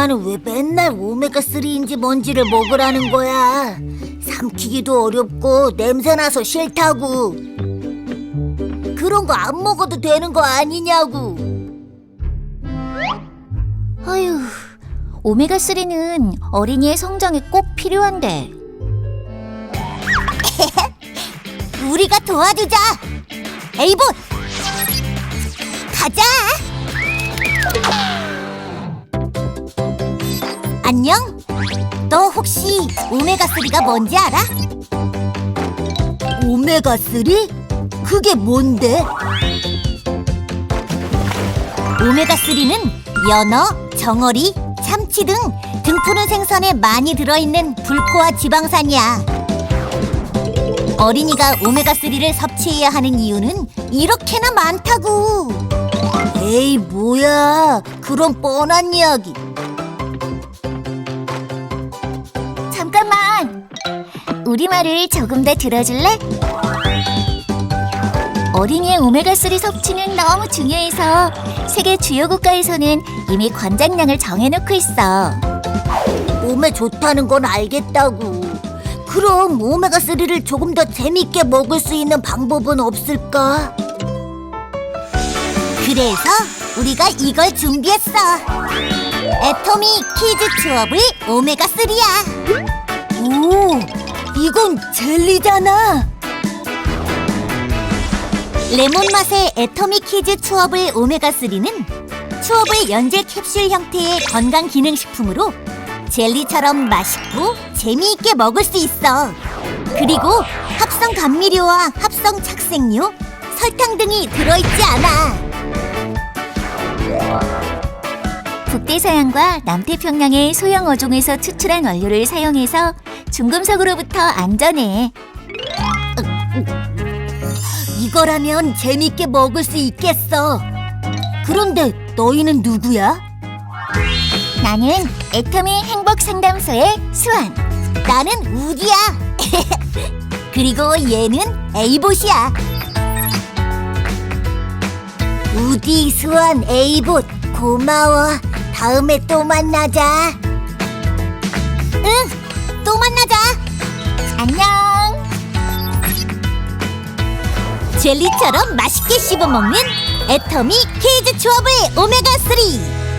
엄마는 왜 맨날 오메가3인지 뭔지를 먹으라는 거야? 삼키기도 어렵고 냄새나서 싫다고. 그런 거 안 먹어도 되는 거 아니냐고. 아휴, 오메가3는 어린이의 성장에 꼭 필요한데. 우리가 도와주자. 에이봇! 가자! 안녕? 너 혹시 오메가3가 뭔지 알아? 오메가3? 그게 뭔데? 오메가3는 연어, 정어리, 참치 등 등푸른 생선에 많이 들어있는 불포화 지방산이야. 어린이가 오메가3를 섭취해야 하는 이유는 이렇게나 많다고. 에이, 뭐야. 그런 뻔한 이야기. 우리 말을 조금 더 들어줄래? 어린이의 오메가3 섭취는 너무 중요해서 세계 주요 국가에서는 이미 권장량을 정해놓고 있어. 몸에 좋다는 건 알겠다고. 그럼 오메가3를 조금 더 재밌게 먹을 수 있는 방법은 없을까? 그래서 우리가 이걸 준비했어. 애토미 키즈 추어블 오메가3야. 오, 이건 젤리잖아. 레몬 맛의 애토미 키즈 추어블 오메가3는 추어블 연질 캡슐 형태의 건강 기능 식품으로 젤리처럼 맛있고 재미있게 먹을 수 있어. 그리고 합성 감미료와 합성 착색료, 설탕 등이 들어있지 않아. 북대서양과 남태평양의 소형 어종에서 추출한 원료를 사용해서 중금속으로부터 안전해. 이거라면 재밌게 먹을 수 있겠어. 그런데 너희는 누구야? 나는 애터미 행복 상담소의 수환. 나는 우디야. 그리고 얘는 에이봇이야. 우디, 수원, 에이봇 고마워. 다음에 또 만나자. 응, 또 만나자. 안녕. 젤리처럼 맛있게 씹어먹는 애터미 키즈 추어블 오메가 3.